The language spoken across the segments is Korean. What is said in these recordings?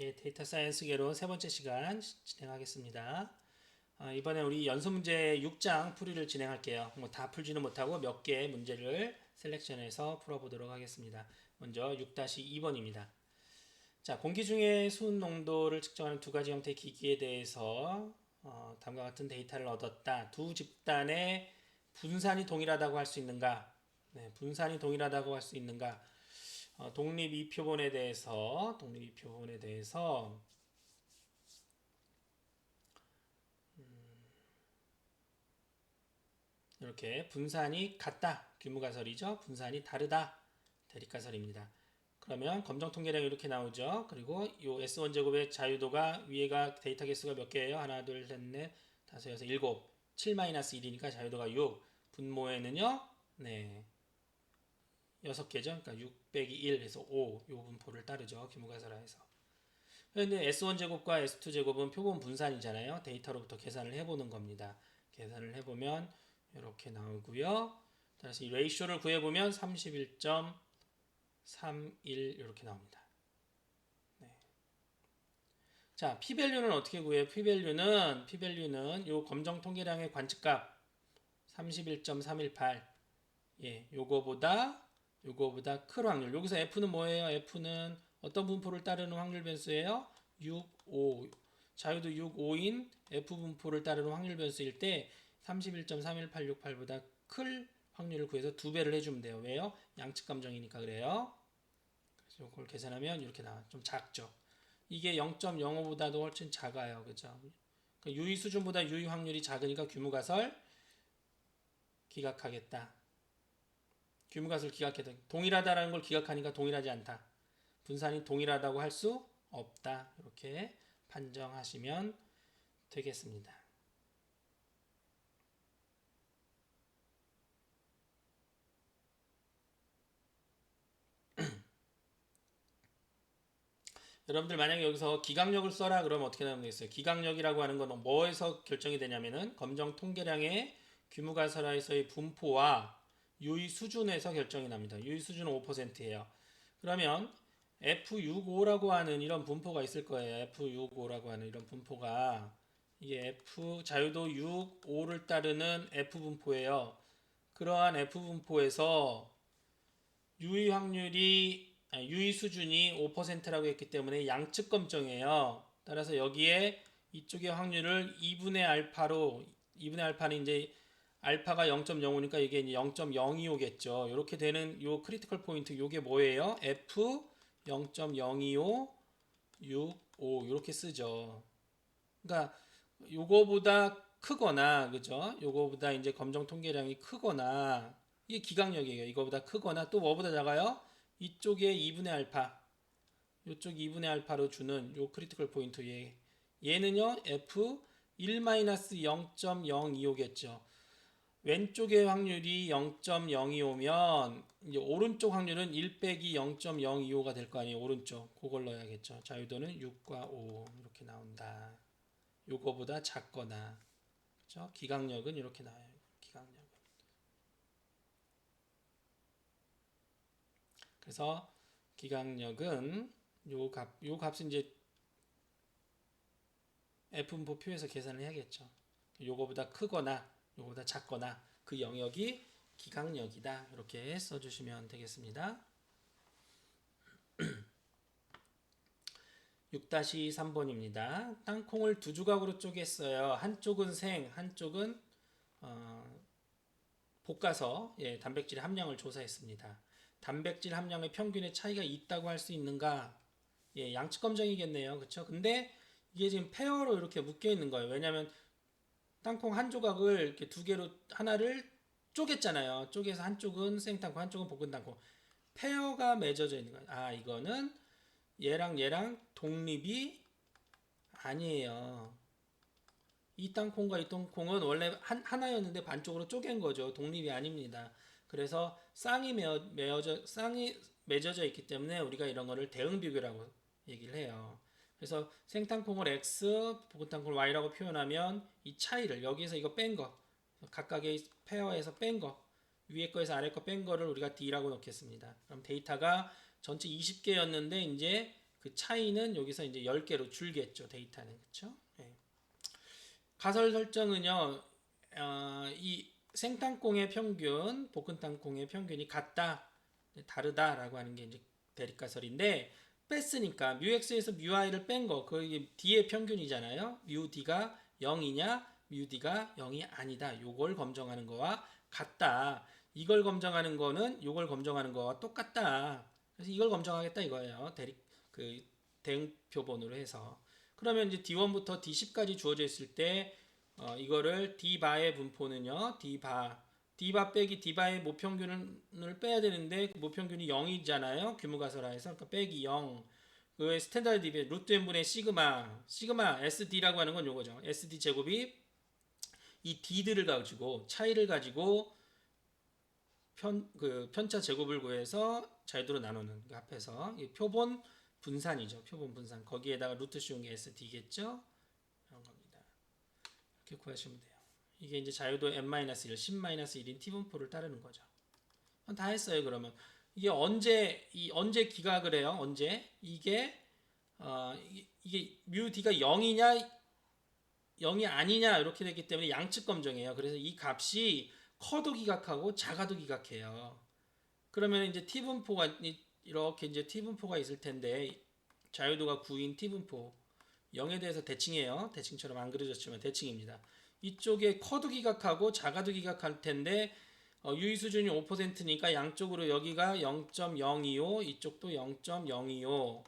예, 데이터 사이언스계로 세 번째 시간 시- 진행하겠습니다. 아, 이번에 우리 연습 문제 6장 풀이를 진행할게요. 뭐 다 풀지는 못하고 몇 개의 문제를 셀렉션해서 풀어보도록 하겠습니다. 먼저 6-2번입니다. 자, 공기 중의 수은 농도를 측정하는 두 가지 형태의 기기에 대해서 어, 다음과 같은 데이터를 얻었다. 두 집단의 분산이 동일하다고 할 수 있는가? 네, 분산이 동일하다고 할 수 있는가? 어, 독립 이표본에 대해서 독립 이표본에 대해서 음, 이렇게 분산이 같다. 규모가설이죠. 분산이 다르다. 대립가설입니다. 그러면 검정 통계량이 이렇게 나오죠. 그리고 요 S1 제곱의 자유도가 위에가 데이터 개수가 몇 개예요? 하나 둘셋넷 다섯 여섯 일곱. 7 마이너스 1이니까 자유도가 6 분모에는요? 네 여섯 개죠. 그러니까 6 빼기 1 해서 5. 요 분포를 따르죠. 규모가설화에서. 그런데 S1 제곱과 S2 제곱은 표본 분산이잖아요. 데이터로부터 계산을 해보는 겁니다. 계산을 해보면 이렇게 나오고요. 따라서 이 레이쇼를 구해보면 31.31 이렇게 나옵니다. 네. 자, p-밸류는 어떻게 구해요? p-밸류는 p-밸류는 요 검정 통계량의 관측값 31.318 예, 요거보다 요거보다 클 확률. 여기서 F는 뭐예요? F는 어떤 분포를 따르는 확률 변수예요? 6, 5. 자유도 6, 5인 F 분포를 따르는 확률 변수일 때 31.31868보다 클 확률을 구해서 두 배를 해주면 돼요. 왜요? 양측 감정이니까 그래요. 그래서 이걸 계산하면 이렇게 나와. 좀 작죠. 이게 0.05보다도 훨씬 작아요. 그죠? 그 유의 수준보다 유의 확률이 작으니까 규모가설 기각하겠다. 규모가설 기각해도 동일하다라는 걸 기각하니까 동일하지 않다. 분산이 동일하다고 할 수 없다. 이렇게 판정하시면 되겠습니다. 여러분들 만약에 여기서 기강력을 써라 그러면 어떻게 나오면 되겠어요? 기강력이라고 하는 건 뭐에서 결정이 되냐면은 검정 통계량의 규모가설화에서의 분포와 유의 수준에서 결정이 납니다. 유의 수준은 5%예요. 그러면 F65라고 하는 이런 분포가 있을 거예요. F65라고 하는 이런 분포가 이게 F 자유도 6, 5를 따르는 F 분포예요. 그러한 F 분포에서 유의 확률이 아니, 유의 수준이 5%라고 했기 때문에 양측 검정이에요. 따라서 여기에 이쪽의 확률을 2분의 알파로 2분의 알파는 이제 알파가 0.05니까 이게 이제 0.025겠죠. 이렇게 되는 요 크리티컬 포인트 요게 뭐예요? F 0.025 65 이렇게 쓰죠. 그러니까 요거보다 크거나 그죠? 요거보다 이제 검정 통계량이 크거나 이게 기강력이에요. 이거보다 크거나 또 뭐보다 작아요? 이쪽에 2분의 알파 요쪽 2분의 알파로 주는 요 크리티컬 포인트 얘 얘는요 F 1-0.025겠죠. 왼쪽의 확률이 0.025면 이제 오른쪽 확률은 1 빼기 0.025가 될 거 아니에요. 오른쪽 그걸 넣어야겠죠. 자유도는 6과 5 이렇게 나온다. 요거보다 작거나 그렇죠? 기강력은 이렇게 나와요. 기강력은. 그래서 기강력은 요 값, 요 값은 이제 F분포 표에서 계산을 해야겠죠. 요거보다 크거나 요거보다 작거나 그 영역이 기강력이다. 이렇게 써주시면 되겠습니다. 6-3번입니다. 땅콩을 두 조각으로 쪼갰어요. 한쪽은 생, 한쪽은 어, 볶아서 예, 단백질 함량을 조사했습니다. 단백질 함량의 평균의 차이가 있다고 할 수 있는가? 예, 양측 검정이겠네요. 그렇죠? 근데 이게 지금 페어로 이렇게 묶여 있는 거예요. 왜냐하면 땅콩 한 조각을 이렇게 두 개로 하나를 쪼갰잖아요. 쪼개서 한쪽은 생땅콩, 한쪽은 볶은 땅콩. 페어가 맺어져 있는 거예요. 아, 이거는 얘랑 얘랑 독립이 아니에요. 이 땅콩과 이 땅콩은 원래 한, 하나였는데 반쪽으로 쪼갠 거죠. 독립이 아닙니다. 그래서 쌍이 메어, 메어져, 쌍이 맺어져 있기 때문에 우리가 이런 거를 대응 비교라고 얘기를 해요. 그래서 생땅콩을 x, 볶은 땅콩을 y라고 표현하면 이 차이를 여기에서 이거 뺀 거, 각각의 페어에서 뺀 거, 위에 거에서 아래 거 뺀 거를 우리가 d라고 넣겠습니다. 그럼 데이터가 전체 20개였는데 이제 그 차이는 여기서 이제 10개로 줄겠죠. 데이터는. 그렇죠? 예. 가설 설정은요. 어, 이 생땅콩의 평균, 볶은 땅콩의 평균이 같다, 다르다라고 하는 게 이제 대립가설인데 뺐으니까 뮤x에서 뮤i를 뺀 거, 그게 d의 평균이잖아요. 뮤d가 0이냐, 뮤d가 0이 아니다. 요걸 검정하는 거와 같다. 이걸 검정하는 거는 요걸 검정하는 거와 똑같다. 그래서 이걸 검정하겠다 이거예요. 대립 그 대응표본으로 해서. 그러면 이제 D1부터 D10까지 주어져 있을 때 어, 이거를 D바의 분포는요. D바 D바 빼기 D바의 모평균을 빼야 되는데 그 모평균이 0이잖아요. 규모가설화에서 그러니까 빼기 0. 그 스탠다드 디비 루트 n분의 시그마 시그마 SD라고 하는 건 요거죠. SD 제곱이 이 D들을 가지고 차이를 가지고 편 그 편차 제곱을 구해서 자유도로 나누는 그 합해서 이 표본 분산이죠. 표본 분산. 거기에다가 루트 씌운 게 SD겠죠? 이런 겁니다. 이렇게 구하시면 돼요. 이게 이제 자유도 n-1, 10-1인 t분포를 따르는 거죠. 다 했어요, 그러면. 이게 언제 이 언제 기각을 해요? 언제? 이게 어 이게, 이게 뮤 d가 0이냐 0이 아니냐 이렇게 됐기 때문에 양측 검정이에요. 그래서 이 값이 커도 기각하고 작아도 기각해요. 그러면 이제 t분포가 이- 이렇게 이제 t분포가 있을 텐데 자유도가 9인 t분포 0에 대해서 대칭이에요. 대칭처럼 안 그려졌지만 대칭입니다. 이쪽에 커도 기각하고 작아도 기각할 텐데 어, 유의 수준이 5%니까 양쪽으로 여기가 0.025 이쪽도 0.025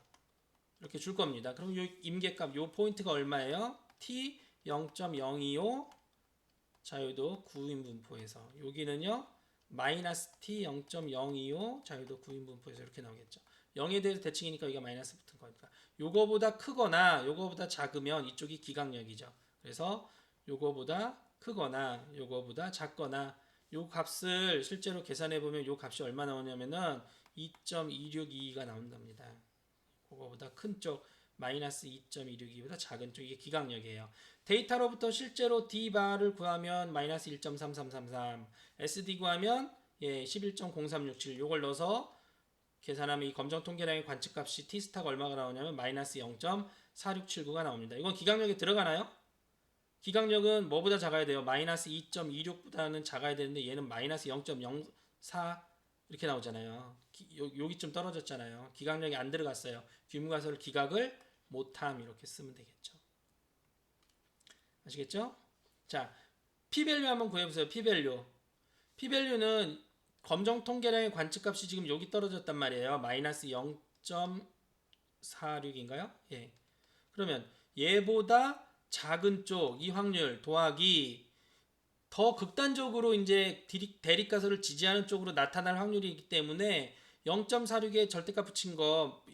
이렇게 줄 겁니다. 그럼 요 임계값 요 포인트가 얼마예요? t 0.025 자유도 9인 분포에서 여기는요 마이너스 t 0.025 자유도 9인 분포에서 이렇게 나오겠죠. 0에 대해서 대칭이니까 여기가 마이너스 붙은 거니까 요거보다 크거나 요거보다 작으면 이쪽이 기각력이죠. 그래서 요거보다 크거나 요거보다 작거나 요 값을 실제로 계산해 보면 요 값이 얼마 나오냐면은 2.262가 나온답니다. 그거보다 큰 쪽 마이너스 2.262보다 작은 쪽 이게 기각력이에요. 데이터로부터 실제로 D 바를 구하면 마이너스 1.3333, SD 구하면 예 11.0367 요걸 넣어서 계산하면 이 검정 통계량의 관측값이 T 스타가 얼마가 나오냐면 마이너스 0.4679가 나옵니다. 이건 기각력에 들어가나요? 기각력은 뭐보다 작아야 돼요? 마이너스 2.26보다는 작아야 되는데 얘는 마이너스 0.04 이렇게 나오잖아요. 기, 요, 여기쯤 떨어졌잖아요. 기각력이 안 들어갔어요. 규모가설을 기각을 못함 이렇게 쓰면 되겠죠. 아시겠죠? 자, p-밸류 한번 구해보세요. p-밸류. p-밸류는 검정 통계량의 관측값이 지금 여기 떨어졌단 말이에요. 마이너스 0.46인가요? 예. 그러면 얘보다 작은 쪽 이 확률 더하기 더 극단적으로 이제 대립- 대립가설을 지지하는 쪽으로 나타날 확률이기 때문에 0.46에 절대값 붙인 거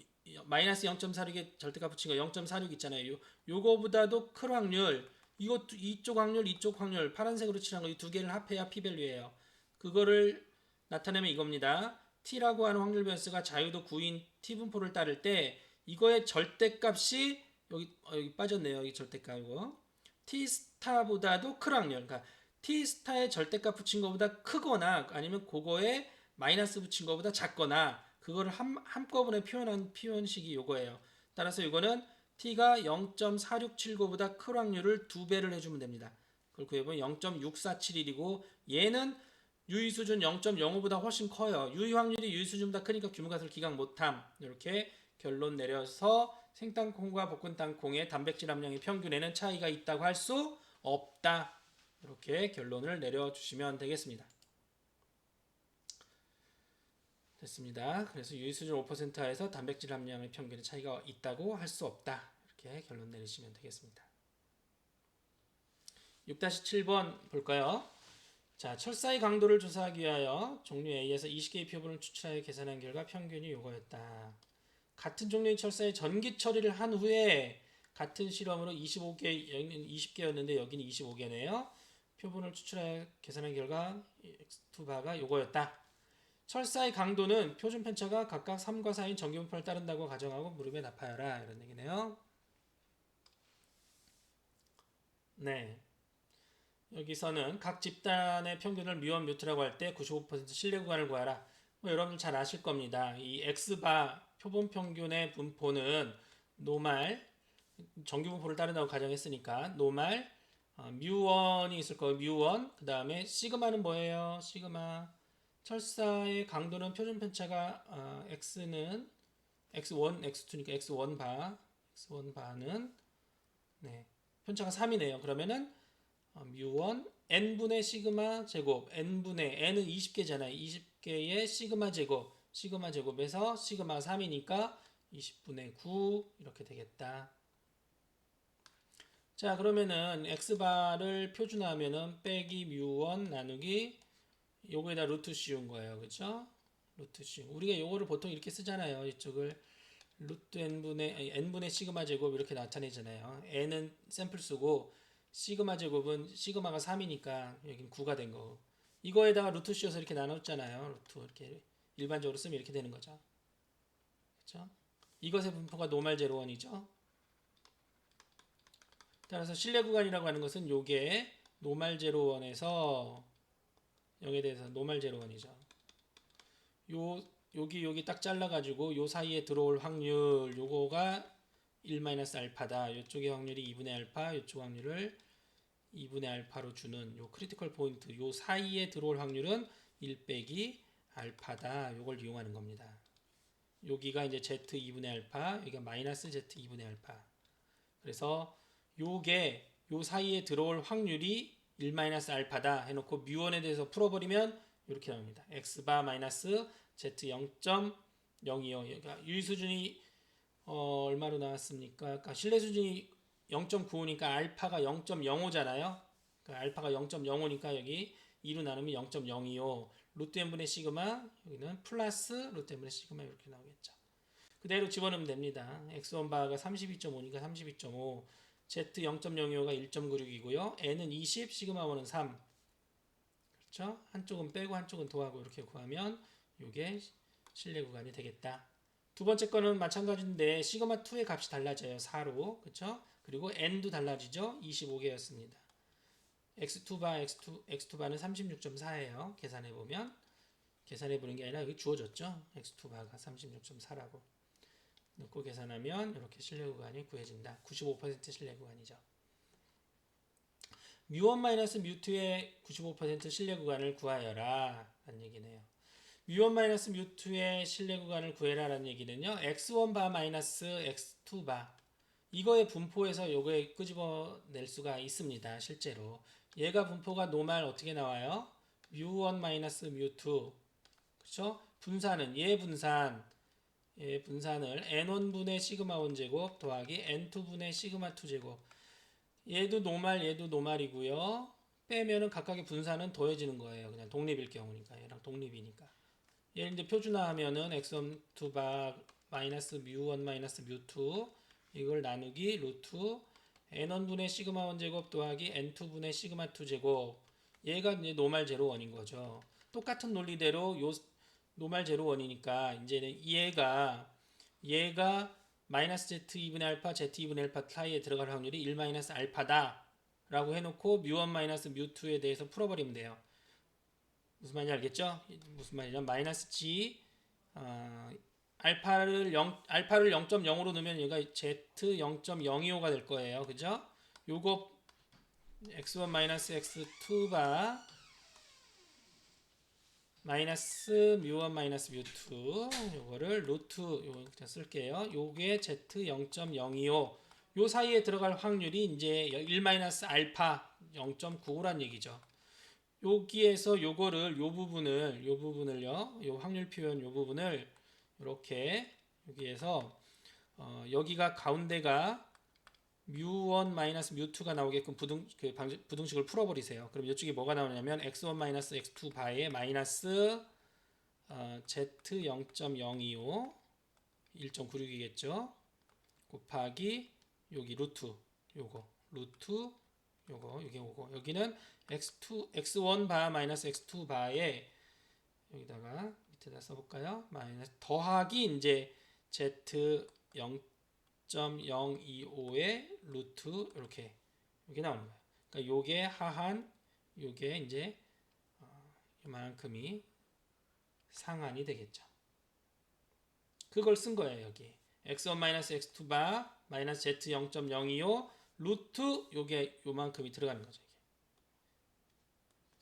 마이너스 0.46에 절대값 붙인 거 0.46 있잖아요. 요, 요거보다도 큰 확률 이것 이쪽 확률 이쪽 확률 파란색으로 칠한 거 이 두 개를 합해야 p-밸류예요. 그거를 나타내면 이겁니다. t라고 하는 확률 변수가 자유도 9인 t 분포를 따를 때 이거의 절대값이 여기 어, 여기 빠졌네요. 여기 절대값 이거 t 스타보다도 큰 확률. 그러니까 t 스타의 절대값 붙인 것보다 크거나 아니면 그거에 마이너스 붙인 것보다 작거나 그거를 한, 한꺼번에 표현한 표현식이 요거예요. 따라서 이거는 t가 0.4679보다 큰 확률을 두 배를 해주면 됩니다. 그걸 구해보면 0.6471이고 얘는 유의 수준 0.05보다 훨씬 커요. 유의 확률이 유의 수준보다 크니까 규모가설 기각 못함. 이렇게 결론 내려서 생땅콩과 볶은 땅콩의 단백질 함량의 평균에는 차이가 있다고 할 수 없다. 이렇게 결론을 내려주시면 되겠습니다. 됐습니다. 그래서 유의 수준 5%에서 단백질 함량의 평균의 차이가 있다고 할 수 없다. 이렇게 결론 내리시면 되겠습니다. 6-7번 볼까요? 자, 철사의 강도를 조사하기 위하여 종류 A에서 20개의 표본을 추출하여 계산한 결과 평균이 요거였다. 같은 종류의 철사의 전기 처리를 한 후에 같은 실험으로 25개, 여기는 20개였는데 여기는 25개네요. 표본을 추출하여 계산한 결과 X2바가 요거였다. 철사의 강도는 표준 편차가 각각 3과 4인 전기 분포를 따른다고 가정하고 무릎에 납하여라 이런 얘기네요. 네. 여기서는 각 집단의 평균을 뮤원 뮤트라고 할 때 95% 신뢰 구간을 구하라. 뭐 여러분 잘 아실 겁니다. 이 X바 표본 평균의 분포는 노말 정규 분포를 따른다고 가정했으니까 노말 어, 뮤원이 있을 거예요. 뮤원 그 다음에 시그마는 뭐예요? 시그마 철사의 강도는 표준 편차가 어, x는 x1, x2니까 x1 바 x1 바는 네 편차가 3이네요. 그러면은 어, 뮤1 n분의 시그마 제곱 n분의 n은 20개잖아요. 20 개의 시그마 제곱 시그마 제곱에서 시그마 3이니까 20분의 9 이렇게 되겠다. 자 그러면은 x바를 표준화하면은 빼기 뮤1 나누기 요거에다 루트 씌운 거예요. 그쵸? 루트 씌운 우리가 요거를 보통 이렇게 쓰잖아요. 이쪽을 루트 n분의 n분의 시그마 제곱 이렇게 나타내잖아요. n은 샘플 수고 시그마 제곱은 시그마가 3이니까 여긴 9가 된 거고 이거에다가 루트 씌워서 이렇게 나눴잖아요. 루트 이렇게 일반적으로 쓰면 이렇게 되는 거죠. 그렇죠? 이것의 분포가 노말 제로원이죠. 따라서 실내 구간이라고 하는 것은 요게 노말 제로원에서 0에 대해서 노말 제로원이죠. 요 여기 여기 딱 잘라 가지고 요 사이에 들어올 확률 요거가 1 알파다. 요쪽의 확률이 2분의 알파, 요쪽 확률을 2분의 알파로 주는 요 크리티컬 포인트 요 사이에 들어올 확률은 1 빼기 알파다. 요걸 이용하는 겁니다. 여기가 이제 z 2분의 알파, 여기가 마이너스 z 2분의 알파. 그래서 요게 요 사이에 들어올 확률이 1 알파다 해놓고 뮤원에 대해서 풀어버리면 이렇게 나옵니다. x바 마이너스 z 0.025 여기가 유의 수준이 어, 얼마로 나왔습니까? 아까 신뢰 수준이 0.95니까 알파가 0.05잖아요. 그러니까 알파가 0.05니까 여기 2로 나누면 0.025 루트 n분의 시그마 여기는 플러스 루트 n분의 시그마 이렇게 나오겠죠. 그대로 집어넣으면 됩니다. x1 바가 32.5니까 32.5 z 0.025가 1.96이고요. n은 20 시그마 1은 3 그렇죠? 한쪽은 빼고 한쪽은 더하고 이렇게 구하면 이게 실내 구간이 되겠다. 두 번째 거는 마찬가지인데 시그마 2의 값이 달라져요. 4로. 그렇죠? 그리고 n도 달라지죠. 25개였습니다. x2바 x2 x2바는 36.4예요. 계산해 보면 계산해 보는 게 아니라 여기 주어졌죠. x2바가 36.4라고. 넣고 계산하면 이렇게 실내 구간이 구해진다. 95% 실내 구간이죠. 뮤1 마이너스 뮤2의 95% 실내 구간을 구하여라 라는 얘기네요. 뮤1 마이너스 뮤2의 실내 구간을 구해라 라는 얘기는요. x1 바 마이너스 x2 바 이거의 분포에서 요거에 끄집어낼 수가 있습니다. 실제로 얘가 분포가 노말 어떻게 나와요? 뮤1 마이너스 뮤2 그렇죠? 분산은 얘 분산 얘 분산을 n1분의 시그마 1 제곱 더하기 n2분의 시그마 2 제곱 얘도 노말 얘도 노말이고요. 빼면은 각각의 분산은 더해지는 거예요. 그냥 독립일 경우니까 얘랑 독립이니까. 얘를 이제 표준화하면은 x1 2바 마이너스 뮤1 마이너스 뮤2 이걸 나누기 루트 n1분의 시그마 1 제곱 더하기 n2분의 시그마 2 제곱 얘가 이제 노말 제로 원인 거죠. 똑같은 논리대로 요 노말 제로 원이니까 이제는 얘가 얘가 마이너스 z 2분의 알파 z 2분의 알파 사이에 들어갈 확률이 1 마이너스 알파다 라고 해놓고 뮤1 마이너스 뮤2에 대해서 풀어버리면 돼요. 무슨 말인지 알겠죠? 무슨 말이냐면 마이너스 g 어, 알파를 0 알파를 0.0으로 넣으면 얘가 z 0.025가 될 거예요. 그죠? 요거 x1 마이너스 x2가 마이너스 뮤1 마이너스 뮤2 요거를 루트 요거 그냥 쓸게요. 요게 z 0.025 요 사이에 들어갈 확률이 이제 1 마이너스 알파 0.95란 얘기죠. 여기에서 요거를 요 부분을 요 부분을요. 요 확률 표현 요 부분을 이렇게 여기에서 어, 여기가 가운데가 뮤1 마이너스 뮤2가 나오게끔 부등 그 방, 부등식을 풀어버리세요. 그럼 이쪽에 뭐가 나오냐면 x1 마이너스 x2 바에 마이너스 어, z 0.025 1.96이겠죠. 곱하기 여기 루트 요거 루트 요거 여기 오고 여기는 x2 x1 바 마이너스 x2 바에 여기다가 밑에다 써볼까요? 마이너스 더하기 이제 z 0.025의 루트 이렇게 이게 나오는 거예요. 그러니까 요게 하한 요게 이제 어, 이만큼이 상한이 되겠죠. 그걸 쓴 거예요 여기 x1 마이너스 x2 바 마이너스 z 0.025 루트 요게 요만큼이 들어가는 거죠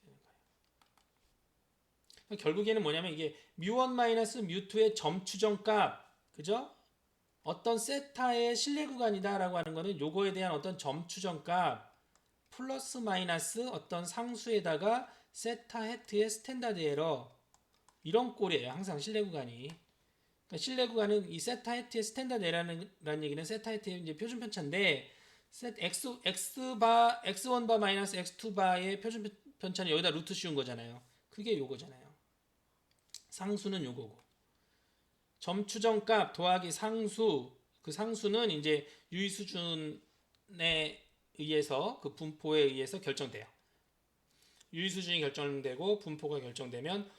이게 되는 거예요. 결국에는 뭐냐면 이게 뮤1 마이너스 뮤2의 점 추정값 그죠? 어떤 세타의 실내 구간이다라고 하는 거는 요거에 대한 어떤 점 추정값 플러스 마이너스 어떤 상수에다가 세타 헤트의 스탠다드 에러 이런 꼴이에요. 항상 실내 구간이. 그러니까 실내 구간은 이 세타 헤트의 스탠다드 에러라는 라는 얘기는 세타 헤트의 이제 표준 편차인데 세 x x 바 x1 바 마이너스 x2 바의 표준 편- 편차는 여기다 루트 씌운 거잖아요. 그게 요거잖아요. 상수는 요거고. 점 추정값 더하기 상수 그 상수는 이제 유의 수준에 의해서 그 분포에 의해서 결정돼요. 유의 수준이 결정되고 분포가 결정되면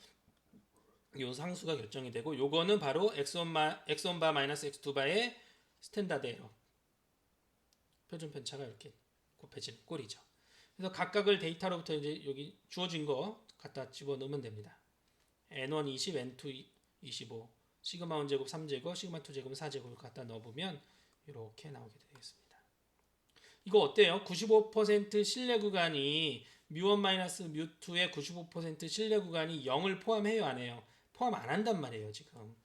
요 상수가 결정이 되고 요거는 바로 x1 마 x1 바 마이너스 x2 바의 스탠다드 에러 표준 편차가 이렇게 곱해지는 꼴이죠. 그래서 각각을 데이터로부터 이제 여기 주어진 거 갖다 집어 넣으면 됩니다. N1 20, n2 25, 시그마 1 제곱 3제곱, 시그마 2 제곱 4제곱을 갖다 넣어보면 이렇게 나오게 되겠습니다. 이거 어때요? 95% 신뢰 구간이 뮤1 마이너스 뮤2의 95% 신뢰 구간이 0을 포함해요 안 해요? 포함 안 한단 말이에요 지금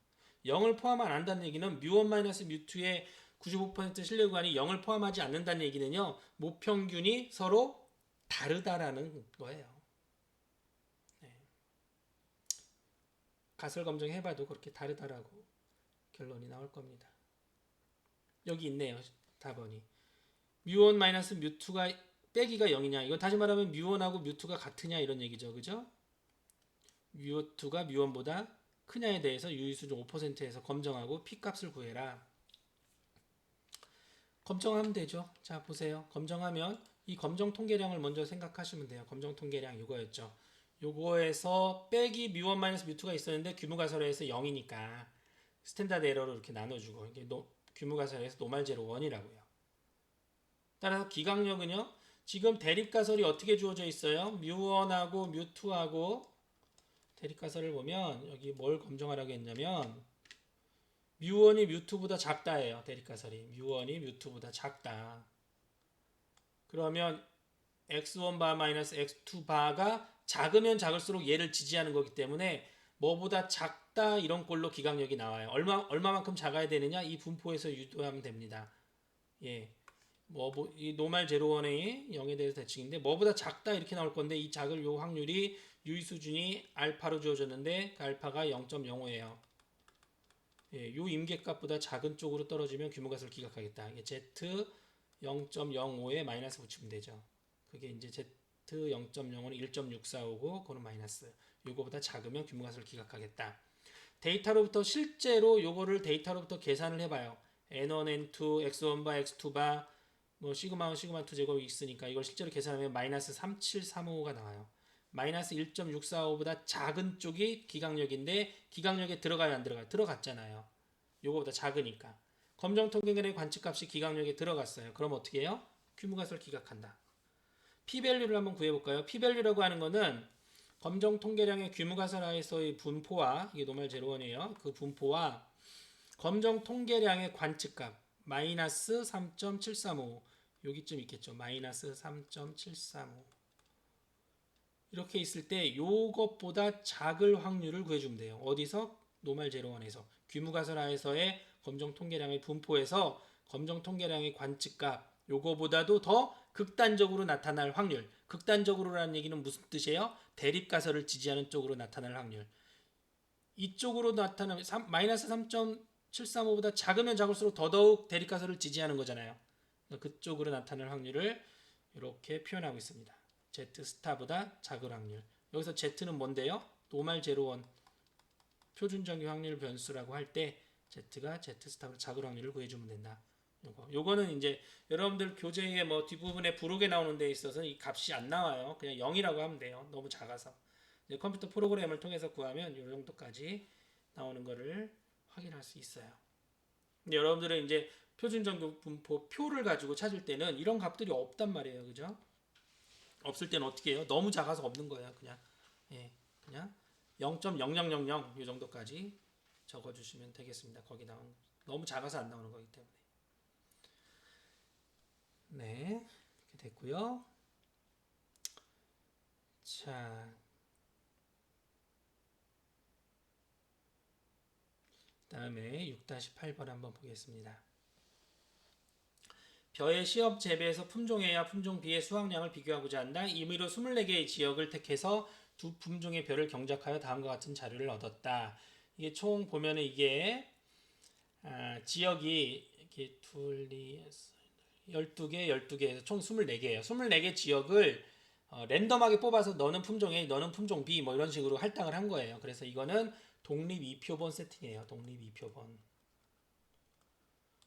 0을 포함 안 한다는 얘기는 뮤1 마이너스 뮤2의 95% 신뢰 구간이 0을 포함하지 않는다는 얘기는요 모평균이 서로 다르다라는 거예요 네. 가설 검증해봐도 그렇게 다르다라고 결론이 나올 겁니다. 여기 있네요 답원이. 뮤1 마이너스 뮤2가 빼기가 0이냐? 이건 다시 말하면 뮤1하고 뮤2가 같으냐 이런 얘기죠. 그죠? 뮤2가 뮤1보다 크냐에 대해서 유의수준 5%에서 검정하고 P값을 구해라. 검정하면 되죠. 자 보세요. 검정하면 이 검정 통계량을 먼저 생각하시면 돼요. 검정 통계량 이거였죠 요거에서 빼기 뮤1 마이너스 뮤2가 있었는데 규모가설에서 0이니까 스탠다드 에러로 이렇게 나눠주고 이게 노, 규모가설에서 노말 제로 1이라고요 따라서 기강력은요. 지금 대립가설이 어떻게 주어져 있어요? 뮤1하고 뮤2하고 대립가설을 보면 여기 뭘 검정하라고 했냐면 뮤1이 뮤2보다 작다예요. 대립가설이 뮤1이 뮤2보다 작다. 그러면 x1 바 마이너스 x2 바가 작으면 작을수록 얘를 지지하는 거기 때문에 뭐보다 작다 이런 꼴로 기강력이 나와요. 얼마 얼마만큼 작아야 되느냐 이 분포에서 유도하면 됩니다. 예. 뭐이 노말 제로 원의 0에 대해서 대칭인데 뭐보다 작다 이렇게 나올 건데 이 작을 요 확률이 유의 수준이 알파로 주어졌는데 그 알파가 0.05예요. 예, 요 임계값보다 작은 쪽으로 떨어지면 규모가설 기각하겠다. 이게 z 0.05에 마이너스 붙이면 되죠. 그게 이제 z 0.05는 1.645고 그거는 마이너스. 요거보다 작으면 규모가설 기각하겠다. 데이터로부터 실제로 요거를 데이터로부터 계산을 해봐요. n1, n2, x1 바, x2 바, 뭐 시그마 1, 시그마 2 제곱이 있으니까 이걸 실제로 계산하면 마이너스 37355가 나와요. 마이너스 1.645보다 작은 쪽이 기강력인데 기강력에 들어가요 안 들어가요? 들어갔잖아요. 요거보다 작으니까. 검정 통계량의 관측값이 기강력에 들어갔어요. 그럼 어떻게 해요? 규모가설 기각한다. P밸류를 한번 구해볼까요? P밸류라고 하는 거는 검정 통계량의 규모가설 하에서의 분포와 이게 노멀 제로원이에요. 그 분포와 검정 통계량의 관측값 마이너스 3.735 여기쯤 있겠죠. 마이너스 3.735 이렇게 있을 때 요것보다 작을 확률을 구해주면 돼요. 어디서? 노말 제로원에서 규모가설하에서의 검정 통계량의 분포에서 검정 통계량의 관측값 요거보다도 더 극단적으로 나타날 확률 극단적으로라는 얘기는 무슨 뜻이에요? 대립 가설을 지지하는 쪽으로 나타날 확률 이쪽으로 나타나면 3, 마이너스 3.735보다 작으면 작을수록 더더욱 대립 가설을 지지하는 거잖아요. 그쪽으로 나타날 확률을 이렇게 표현하고 있습니다. Z 스타보다 작을 확률. 여기서 Z는 뭔데요? 노말 제로원 표준정규 확률 변수라고 할 때 Z가 Z 스타보다 작을 확률을 구해주면 된다. 요거. 요거는 이제 여러분들 교재에 뭐 뒷부분에 부록에 나오는 데 있어서 이 값이 안 나와요. 그냥 0이라고 하면 돼요. 너무 작아서. 이제 컴퓨터 프로그램을 통해서 구하면 이 정도까지 나오는 거를 확인할 수 있어요. 근데 여러분들은 이제 표준정규 분포 표를 가지고 찾을 때는 이런 값들이 없단 말이에요. 그죠? 없을 때는 어떻게 해요? 너무 작아서 없는 거예요. 그냥 예, 그냥 0.0000 이 정도까지 적어 주시면 되겠습니다. 거기 나온 너무 작아서 안 나오는 거기 때문에. 네, 이렇게 됐고요. 자, 다음에 6-8번 한번 보겠습니다. 벼의 시업 재배에서 품종 A와 품종 B의 수확량을 비교하고자 한다. 임의로 24개의 지역을 택해서 두 품종의 벼를 경작하여 다음과 같은 자료를 얻었다. 이게 총 보면은 이게 아, 지역이 이렇게 둘, 이, 12개, 12개에서 총 24개예요. 24개 지역을 어, 랜덤하게 뽑아서 너는 품종 A, 너는 품종 B 뭐 이런 식으로 할당을 한 거예요. 그래서 이거는 독립 2표본 세팅이에요. 독립 2표본.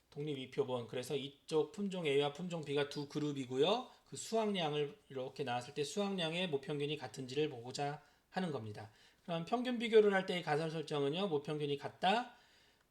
독립 2표본. 그래서 이쪽 품종 A와 품종 B가 두 그룹이고요. 그 수확량을 이렇게 나왔을 때 수확량의 모평균이 같은지를 보고자 하는 겁니다. 그럼 평균 비교를 할 때의 가설 설정은요. 모평균이 같다.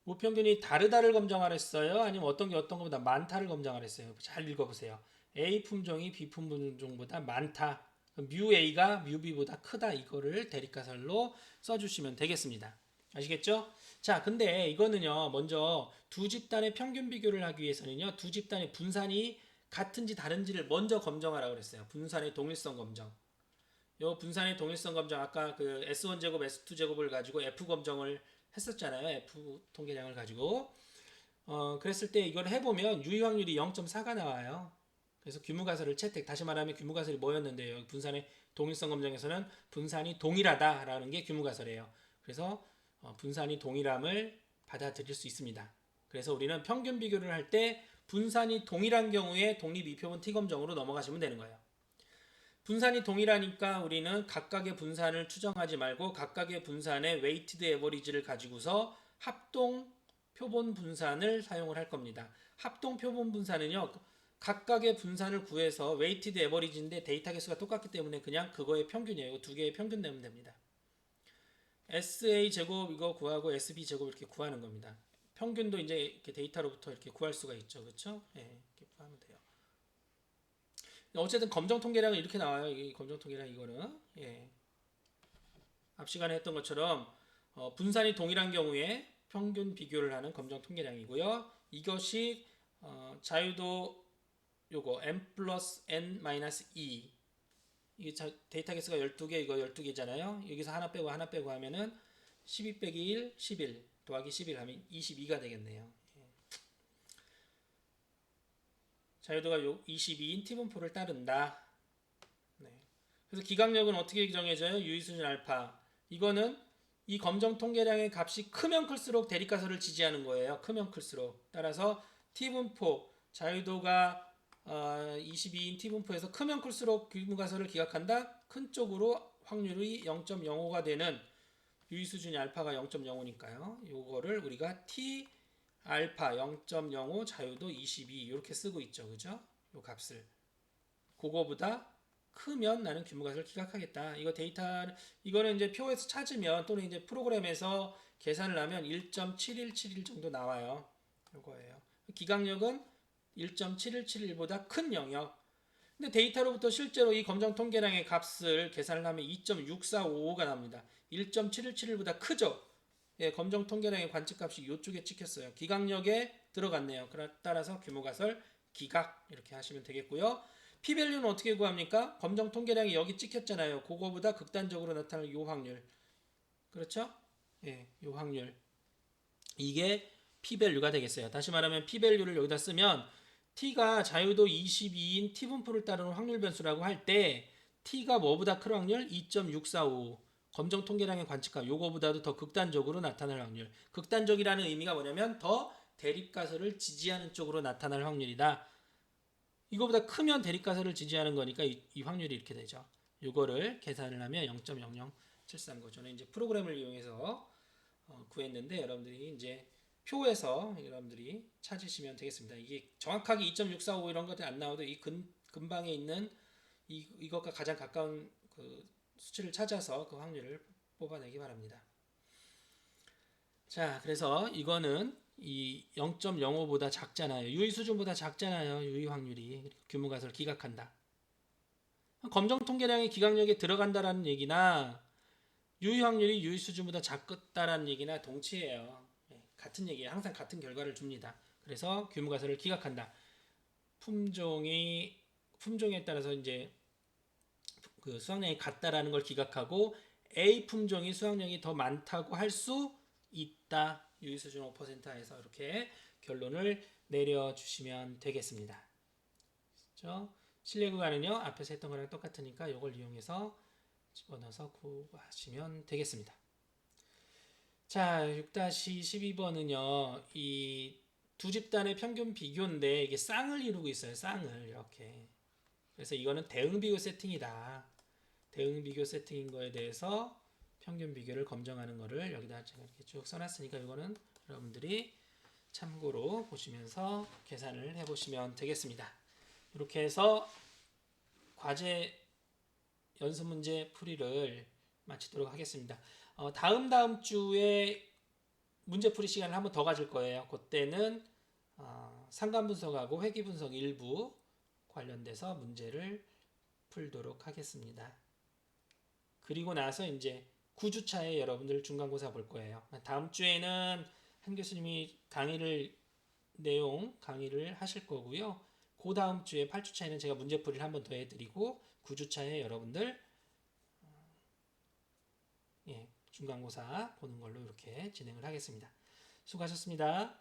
모평균이 다르다를 검정하랬어요. 아니면 어떤 게 어떤 것보다 많다를 검정하랬어요. 잘 읽어보세요. A 품종이 B 품종보다 많다. 뮤 A가 뮤 B보다 크다. 이거를 대립가설로 써주시면 되겠습니다. 아시겠죠? 자, 근데 이거는요. 먼저 두 집단의 평균 비교를 하기 위해서는요. 두 집단의 분산이 같은지 다른지를 먼저 검정하라고 그랬어요. 분산의 동일성 검정. 요 분산의 동일성 검정 아까 그 S1 제곱, S2 제곱을 가지고 F 검정을 했었잖아요. F 통계량을 가지고. 어, 그랬을 때 이걸 해보면 유의 확률이 0.4가 나와요. 그래서 규모가설을 채택. 다시 말하면 규모가설이 뭐였는데요. 분산의 동일성 검정에서는 분산이 동일하다라는 게 규모가설이에요. 그래서 어, 분산이 동일함을 받아들일 수 있습니다. 그래서 우리는 평균 비교를 할 때 분산이 동일한 경우에 독립 이표본 T 검정으로 넘어가시면 되는 거예요. 분산이 동일하니까 우리는 각각의 분산을 추정하지 말고 각각의 분산의 웨이티드 에버리지를 가지고서 합동 표본 분산을 사용을 할 겁니다. 합동 표본 분산은요. 각각의 분산을 구해서 웨이티드 에버리지인데 데이터 개수가 똑같기 때문에 그냥 그거의 평균이에요. 두 개의 평균 내면 됩니다. SA 제곱 이거 구하고 SB 제곱 이렇게 구하는 겁니다. 평균도 이제 이렇게 데이터로부터 이렇게 구할 수가 있죠. 그렇죠? 예, 이렇게 구하면 돼요. 어쨌든 검정 통계량은 이렇게 나와요. 이 검정 통계량 이거는 예. 앞 시간에 했던 것처럼 어, 분산이 동일한 경우에 평균 비교를 하는 검정 통계량이고요. 이것이 어, 자유도 요거 m 플러스 n 마이너스 2 이게 자, 데이터 개수가 12개 이거 12개잖아요. 여기서 하나 빼고 하나 빼고 하면은 12 빼기 1 11 더하기 11 하면 22가 되겠네요. 예. 자유도가 요 22인 T분포를 따른다. 네. 그래서 기각력은 어떻게 정해져요? 유의수준 알파. 이거는 이 검정 통계량의 값이 크면 클수록 대립가설을 지지하는 거예요. 크면 클수록. 따라서 T분포 자유도가 어, 22인 T분포에서 크면 클수록 규모가설을 기각한다. 큰 쪽으로 확률이 0.05가 되는 유의수준이 알파가 0.05니까요. 요거를 우리가 T 알파 0.05 자유도 22 이렇게 쓰고 있죠. 그죠? 요 값을 그거보다 크면 나는 규모가설을 기각하겠다. 이거 데이터 이거는 이제 표에서 찾으면 또는 이제 프로그램에서 계산을 하면 1.7171 정도 나와요. 요거예요. 기각력은 1.7171보다 큰 영역. 근데 데이터로부터 실제로 이 검정 통계량의 값을 계산을 하면 2.6455가 납니다. 1.717보다 크죠? 예, 검정 통계량의 관측값이 이쪽에 찍혔어요. 기각력에 들어갔네요. 따라서 규모가설 기각 이렇게 하시면 되겠고요. p-밸류는 어떻게 구합니까? 검정 통계량이 여기 찍혔잖아요. 그거보다 극단적으로 나타날 요 확률. 그렇죠? 예, 요 확률. 이게 p-밸류가 되겠어요. 다시 말하면 p-밸류를 여기다 쓰면 t가 자유도 22인 t분포를 따르는 확률 변수라고 할 때 t가 뭐보다 큰 확률? 2.645 검정 통계량의 관측값 요거보다도 더 극단적으로 나타날 확률. 극단적이라는 의미가 뭐냐면 더 대립가설을 지지하는 쪽으로 나타날 확률이다. 이거보다 크면 대립가설을 지지하는 거니까 이, 이 확률이 이렇게 되죠. 요거를 계산을 하면 0.0073거 저는 이제 프로그램을 이용해서 어, 구했는데 여러분들이 이제 표에서 여러분들이 찾으시면 되겠습니다. 이게 정확하게 2.645 이런 것들이 안 나와도 이 근, 근방에 있는 이, 이것과 가장 가까운 그 수치를 찾아서 그 확률을 뽑아내기 바랍니다. 자, 그래서 이거는 이 0.05보다 작잖아요. 유의 수준보다 작잖아요. 유의 확률이 규모 가설 기각한다. 검정 통계량이 기각력에 들어간다라는 얘기나 유의 확률이 유의 수준보다 작다라는 얘기나 동치예요. 예, 같은 얘기예요. 항상 같은 결과를 줍니다. 그래서 규모 가설을 기각한다. 품종이 품종에 따라서 이제 그 수확량이 같다라는 걸 기각하고 A 품종이 수확량이 더 많다고 할 수 있다. 유의 수준 5% 하에서 이렇게 결론을 내려 주시면 되겠습니다. 그렇죠? 실내 구간은요. 앞에서 했던 거랑 똑같으니까 이걸 이용해서 집어넣어서 구하시면 되겠습니다. 자, 6-12번은요. 이 두 집단의 평균 비교인데 이게 쌍을 이루고 있어요. 쌍을 이렇게. 그래서 이거는 대응 비교 세팅이다. 대응 비교 세팅인 거에 대해서 평균 비교를 검정하는 거를 여기다 제가 이렇게 쭉 써놨으니까 이거는 여러분들이 참고로 보시면서 계산을 해보시면 되겠습니다. 이렇게 해서 과제 연습 문제 풀이를 마치도록 하겠습니다. 어, 다음 다음 주에 문제 풀이 시간을 한번 더 가질 거예요. 그때는 어, 상관 분석하고 회귀 분석 일부 관련돼서 문제를 풀도록 하겠습니다. 그리고 나서 이제 9주차에 여러분들 중간고사 볼 거예요. 다음 주에는 한 교수님이 강의를 내용 강의를 하실 거고요. 그 다음 주에 8주차에는 제가 문제풀이를 한 번 더 해드리고 9주차에 여러분들 어, 예, 중간고사 보는 걸로 이렇게 진행을 하겠습니다. 수고하셨습니다.